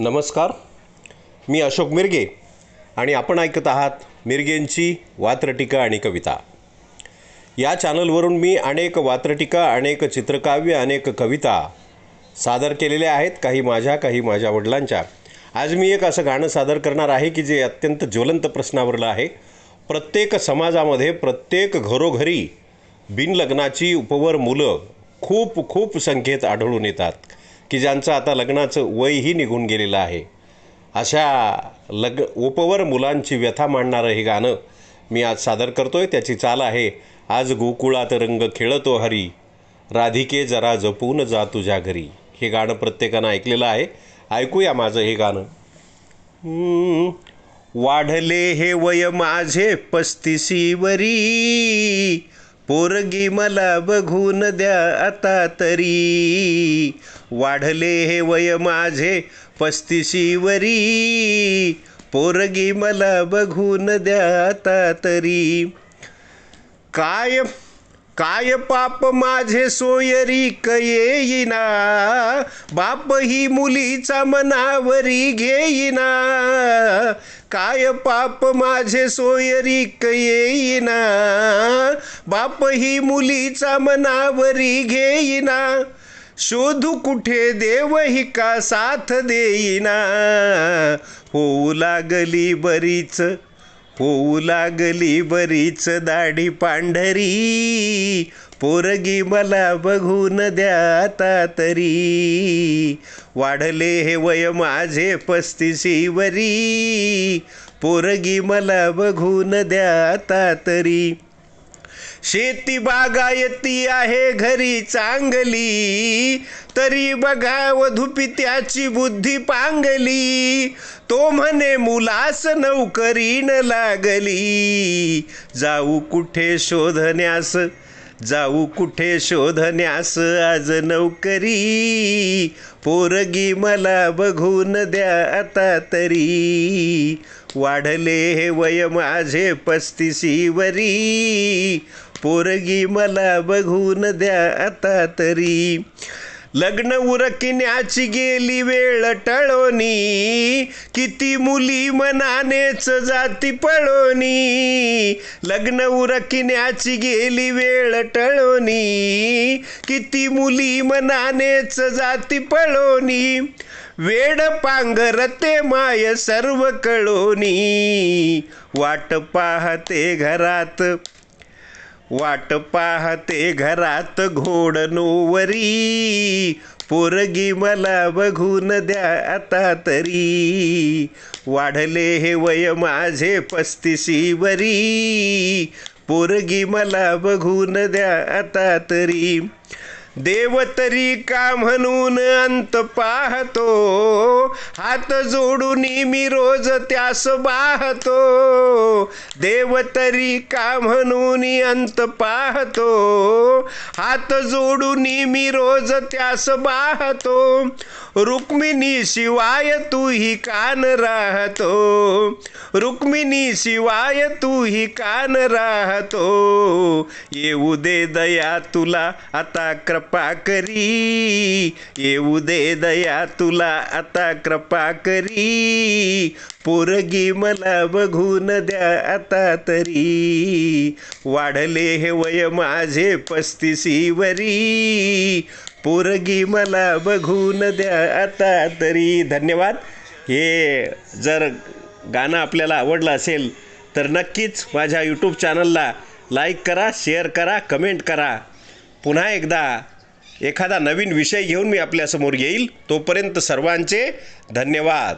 नमस्कार. मी अशोक मिरगे आणि आपण ऐकत आहात मिरगेंची वात्रटिका आणि कविता. या चॅनलवरून मी अनेक वात्रटिका अनेक चित्रकाव्य अनेक कविता सादर केलेल्या आहेत काही माझ्या काही माझ्या वडिलांच्या. आज मी एक असं गाणं सादर करणार आहे की जे अत्यंत ज्वलंत प्रश्नावरलं आहे. प्रत्येक समाजामध्ये प्रत्येक घरोघरी बिनलग्नाची उपवर मुलं खूप खूप संख्येत आढळून येतात. की ज्यांचं आता लग्नाचं वयही निघून गेलेलं आहे. अशा लग उपवर मुलांची व्यथा मांडणारं हे गाणं मी आज सादर करतो आहे त्याची चाल आहे आज गोकुळात रंग खेळतो हरी. राधिके जरा जपून जा तुझ्या घरी. हे गाणं प्रत्येकानं ऐकलेलं आहे. ऐकूया माझं हे गाणं. वाढले हे वय माझे पस्तीसीवरी. पोरगी मला बघून द्या आता तरी. वाढले हे वय माझे पस्तिशीवरी पोरगी मला बघून द्या आता तरी. काय काय पाप माझे सोयरी येईना बाप ही मुलीचा मनावरी घेईना. काय पाप माझे सोयरी येईना? बाप ही मुलीचा मनावरी घेईना. शोधू कुठे देव ही का साथ देईना? होऊ लागली बरीच होऊ लागली बरीच दाढी पांढरी. पोरगी मला बघून द्या आता तरी. वाढले हे वय माझे पस्तिशीवरी पोरगी मला बघून द्या आता तरी. शेती बागायती आहे घरी चांगली. तरी बघा वधुपी त्याची बुद्धी पांगली. तो म्हणे मुलास नौकरीन लागली. जाऊ कुठे शोधण्यास जाऊ कुठे शोधण्यास आज नौकरी. पोरगी मला बघून द्या आता तरी. वाढले हे वय माझे पस्तिशीवरी पोरगी मला बघून द्या आता तरी. लग्न उरकण्याची गेली वेळ टळोनी. किती मुली मनानेच जाती पळोनी. लग्न उरकण्याची गेली वेळ टळोनी. किती मुली मनानेच जाती पळोनी. वेड पांघरते माय सर्व कळोनी. वाट पाहते घरात वाट पाहते घरात घोडनोवरी पोरगी मला बघून द्या आता तरी. वाढले हे वय माझे पस्तिशीवरी पोरगी मला बघून द्या आता तरी. देव तरी का म्हणून अंत पाहतो? हात जोडून मी रोज त्यास पाहतो देव तरी का म्हणून अंत पाहतो? हात जोडून मी रोज त्यास पाहतो रुक्मिणी शिवाय तूही कान राहतो. रुक्मिणी शिवाय तूही कान राहतो. येऊ दे दया तुला आता कृपा कृपा करी. येऊ दे दया तुला आता कृपा करी. पोरगी मला बघून द्या आता तरी. वाढले हे वय माझे पस्तीसीवरी पोरगी मला बघून द्या आता तरी. धन्यवाद. हे जर गाणं आपल्याला आवडलं असेल तर नक्कीच माझ्या यूट्यूब चॅनलला लाईक करा शेअर करा कमेंट करा. पुन्हा एकदा एखादा नवीन विषय घेऊन मी आपल्यासमोर येईल तोपर्यंत सर्वांचे धन्यवाद.